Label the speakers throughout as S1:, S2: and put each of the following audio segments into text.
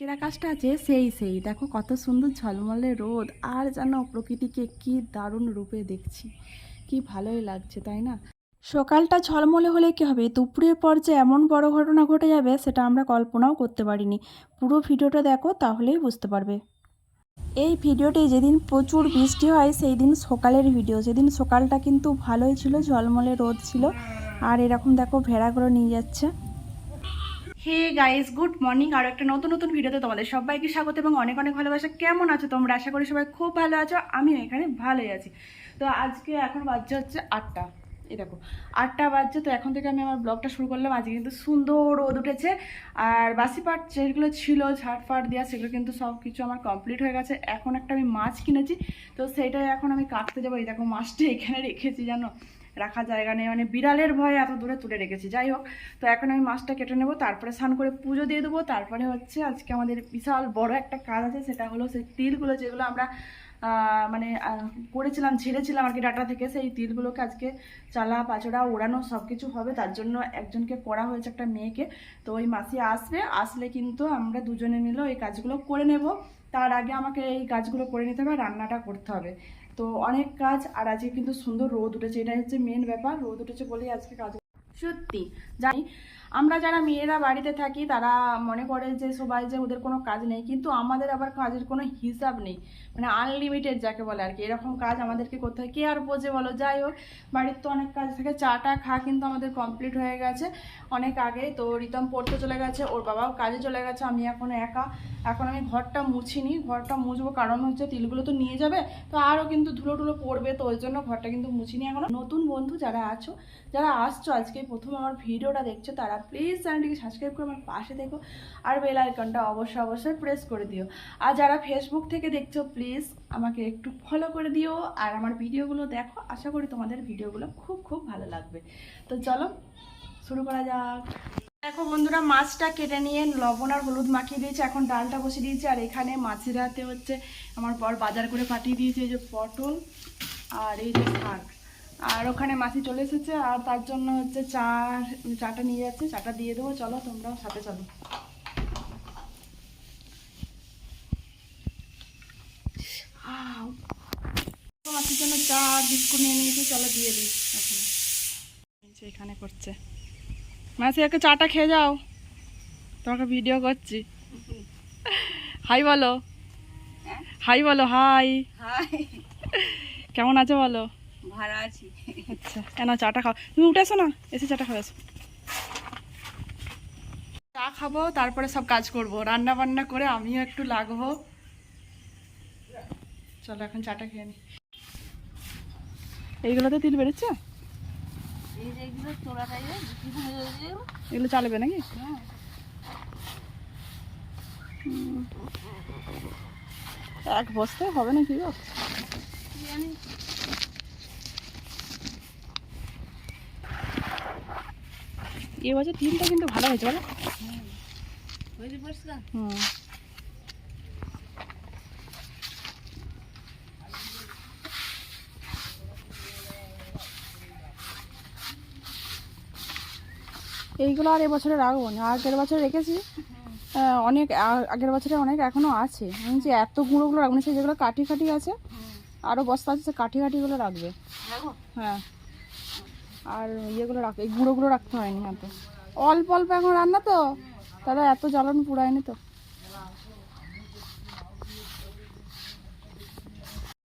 S1: আজকের আকাশটা আছে সেই সেই। দেখো কত সুন্দর ঝলমলে রোদ, আর যেন প্রকৃতিকে কি দারুণ রূপে দেখছি। কি ভালোই লাগছে, তাই না? সকালটা ঝলমলে হলে কি হবে? দুপুরের পর যে এমন বড় ঘটনা ঘটে যাবে, সেটা আমরা কল্পনাও করতে পারিনি। পুরো ভিডিওটা দেখো, তাহলেই বুঝতে পারবে। এই ভিডিওটি যেদিন প্রচুর বৃষ্টি হয়, সেই দিন সকালের ভিডিও। সেদিন সকালটা কিন্তু ভালোই ছিল, ঝলমলে রোদ ছিল। আর এরকম দেখো ভেড়াগুলো নিয়ে যাচ্ছে। হে গাইস গুড মর্নিং আর একটা নতুন নতুন ভিডিওতে তোমাদের সবাইকে স্বাগত এবং অনেক অনেক ভালোবাসা। কেমন আছো তোমরা? আশা করি সবাই খুব ভালো আছো। আমিও এখানে ভালোই আছি। তো আজকে এখন বাজছে হচ্ছে আটটা। এই দেখো, আটটা বাজছে, তো এখন থেকে আমি আমার ব্লগটা শুরু করলাম। আজকে কিন্তু সুন্দর রোদ উঠেছে। আর বাসি পাট যেগুলো ছিল, ঝাড় ফাট দেওয়া, সেগুলো কিন্তু সব কিছু আমার কমপ্লিট হয়ে গেছে। এখন একটা আমি মাছ কিনেছি, তো সেইটাই এখন আমি কাটতে যাব। এই দেখো, মাছটা এখানে রেখেছি, জানো? রাখার জায়গা নেই। মানে বিড়ালের ভয়ে এত দূরে তুলে রেখেছি। যাই হোক, তো এখন আমি মাছটা কেটে নেব, তারপরে স্নান করে পুজো দিয়ে দেবো। তারপরে হচ্ছে আজকে আমাদের বিশাল বড় একটা কাজ আছে, সেটা হলো সেই তিলগুলো যেগুলো আমরা মানে করেছিলাম, ছেড়েছিলাম আর কি ডাটা থেকে, সেই তিলগুলোকে আজকে চালা, পাচড়া, ওড়ানো সব কিছু হবে। তার জন্য একজনকে করা হয়েছে একটা মেয়েকে। তো ওই মাসি আসবে, আসলে কিন্তু আমরা দুজনে মিলে এই কাজগুলো করে নেব। তার আগে আমাকে এই কাজগুলো করে নিতে হবে রান্নাটা করতে হবে। তো অনেক কাজ আর আজকে কিন্তু সুন্দর রোদ উঠেছে। এটাই হচ্ছে মেন ব্যাপার, রোদ উঠেছে বলেই আজকে কাজ সত্যি, জানি আমরা যারা মেয়েরা বাড়িতে থাকি, তারা মনে করে যে সবাই যে ওদের কোনো কাজ নেই, কিন্তু আমাদের আবার কাজের কোনো হিসাব নেই। মানে আনলিমিটেড যাকে বলে আর কি। এরকম কাজ আমাদেরকে করতে হয়। কে আর বোঝে বলো? যাই হোক, বাড়ির তো অনেক কাজ থাকে। চাটা খা কিন্তু আমাদের কমপ্লিট হয়ে গেছে অনেক আগে। তো রিতম পড়তে চলে গেছে, ওর বাবাও কাজে চলে গেছে। আমি এখন একা। এখন আমি ঘরটা মুছিনি। ঘরটা মুছবো কারণ হচ্ছে তিলগুলো তো নিয়ে যাবে। তো আরও কিন্তু ধুলো টুলো পড়বে, তো ওই জন্য ঘরটা কিন্তু মুছিনি এখনও। নতুন বন্ধু যারা আছো, যারা আসছো আজকে, প্রথম আমার ভিডিওটা দেখছ, তারা প্লিজ চ্যানেলটিকে সাবস্ক্রাইব করে আমার পাশে দেখো আর বেল আইকনটা অবশ্যই অবশ্যই প্রেস করে দিও। আর যারা ফেসবুক থেকে দেখছ প্লিজ আমাকে একটু ফলো করে দিও আর আমার ভিডিওগুলো দেখো। আশা করি তোমাদের ভিডিওগুলো খুব খুব ভালো লাগবে। তো চলো, শুরু করা যাক। দেখো বন্ধুরা, মাছটা কেটে নিয়ে লবণ আর হলুদ মাখিয়ে দিয়েছে। এখন ডালটা বসিয়ে দিয়েছি আর এখানে মাছের হাতে হচ্ছে আমার বর বাজার করে পাঠিয়ে দিয়েছে এই যে পটল আর এই যে শাক। আর ওখানে মাসি চলে এসেছে আর তার জন্য হচ্ছে চা চাটা নিয়ে যাচ্ছে। চাটা দিয়ে দেবো চলো তোমরাও সাথে চলো। মাছের জন্য চা বিস্কুট নিয়ে নিয়েছি চলো দিয়ে দিই এখন। এখানে করছে। মাসি একে চাটা খেয়ে যাও। তোমাকে ভিডিও করছি। হাই বলো। হাই বলো হাই
S2: হাই
S1: কেমন আছো বলো?
S2: ভালো আছি।
S1: আচ্ছা কেন চাটা খাও? তুমি উঠে এসো না এসে চাটা খাও এসো। চা খাব তারপরে সব কাজ করব। রান্না বান্না করে আমিও একটু লাগবো। চলো এখন চাটা খেয়ে নি। এইগুলোতে তিল
S2: যে এগুলো
S1: চালাবে নাকি?
S2: হ্যাঁ।
S1: এক বস্তায় হবে না কি গো?
S2: কি জানি?
S1: এবছর তিলটা কিন্তু ভালো হয়েছে বলো। হুম। এইগুলো আর এবছরে রাখব না। আগের বছর রেখেছি। অনেক আগের বছরে অনেক এখনও আছে। আমি যে এত গুঁড়োগুলো রাখব না সেই যেগুলো কাঠি কাঠি আছে আরও বস্তা আছে সে কাঠি কাঠিগুলো রাখবে। হ্যাঁ। আর ইয়েগুলো রাখ, এই গুঁড়োগুলো রাখতে হয়নি হাতে। অল্প অল্প এখন রান্না তো? তারা এত জ্বালানো পুরায়নি তো।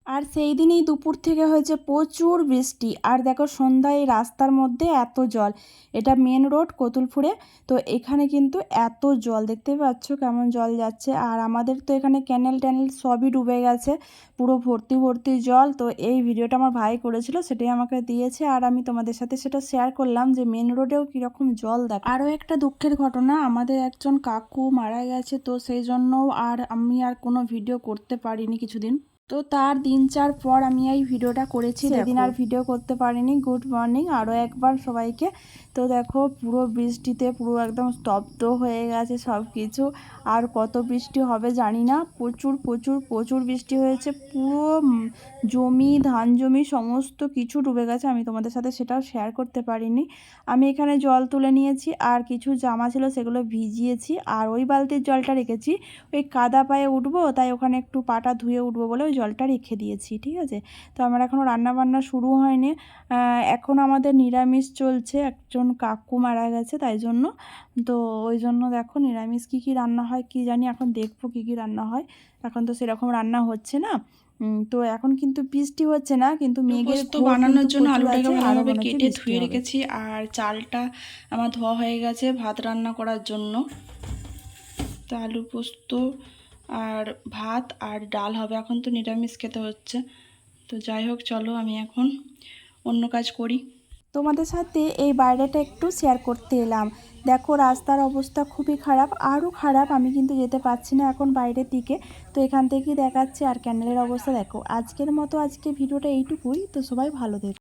S1: আর সেই দিনই দুপুর থেকে হয়েছে প্রচুর বৃষ্টি। আর দেখো সন্ধ্যায় রাস্তার মধ্যে এত জল। এটা মেন রোড কতুলপুরে। তো এখানে কিন্তু এত জল। দেখতেই পাচ্ছ কেমন জল যাচ্ছে। আর আমাদের তো এখানে ক্যানেল ট্যানেল সবই ডুবে গেছে। পুরো ভর্তি ভর্তি জল। তো এই ভিডিওটা আমার ভাই করেছিল, সেটাই আমাকে দিয়েছে। আর আমি তোমাদের সাথে সেটা শেয়ার করলাম যে মেন রোডেও কীরকম জল দেখ। আরও একটা দুঃখের ঘটনা, আমাদের একজন কাকু মারা গেছে। তো সেই জন্য আর আমি আর কোনো ভিডিও করতে পারিনি কিছুদিন। তো তার দিন চার পর আমি এই ভিডিওটা করেছি। সেদিন আর ভিডিও করতে পারিনি গুড মর্নিং। আরও একবার সবাইকে। তো দেখো পুরো বৃষ্টিতে পুরো একদম স্তব্ধ হয়ে গেছে সব কিছু আর কত বৃষ্টি হবে জানি না। প্রচুর প্রচুর প্রচুর বৃষ্টি হয়েছে। পুরো জমি ধান জমি সমস্ত কিছু ডুবে গেছে। আমি তোমাদের সাথে সেটাও শেয়ার করতে পারিনি। আমি এখানে জল তুলে নিয়েছি। আর কিছু জামা ছিল সেগুলো ভিজিয়েছি। আর ওই বালতির জলটা রেখেছি। ওই কাদা পায়ে উঠবো তাই ওখানে একটু পাটা ধুয়ে উঠবো বলে ওই জলটা রেখে দিয়েছি ঠিক আছে? তো আমার এখনও রান্নাবান্না শুরু হয়নি। এখন আমাদের নিরামিষ চলছে একজন কাকু মারা গেছে তাই জন্য। তো ওই জন্য দেখো নিরামিষ কী কী রান্না হয় কী জানি এখন দেখব কী কী রান্না হয়। এখন তো সেরকম রান্না হচ্ছে না। তো এখন কিন্তু বৃষ্টি হচ্ছে না কিন্তু মেঘের তো
S3: বানানোর জন্য আলুটাকে ভালোভাবে কেটে ধুয়ে রেখেছি আর চালটা আমার ধোয়া হয়ে গেছে ভাত রান্না করার জন্য। তো আলু পোস্ত আর ভাত আর ডাল হবে। এখন তো নিরামিষ খেতে হচ্ছে। তো যাই হোক, চলো আমি এখন অন্য কাজ করি।
S1: তোমাদের সাথে এই বাইরেটা একটু শেয়ার করতে এলাম। দেখো, রাস্তার অবস্থা খুবই খারাপ, আরও খারাপ। আমি কিন্তু যেতে পারছি না এখন বাইরের দিকে। তো এখান থেকেই দেখাচ্ছে আর ক্যান্ডেলের অবস্থা। দেখো, আজকের মতো আজকে ভিডিওটা এইটুকুই। তো সবাই ভালো থেকো।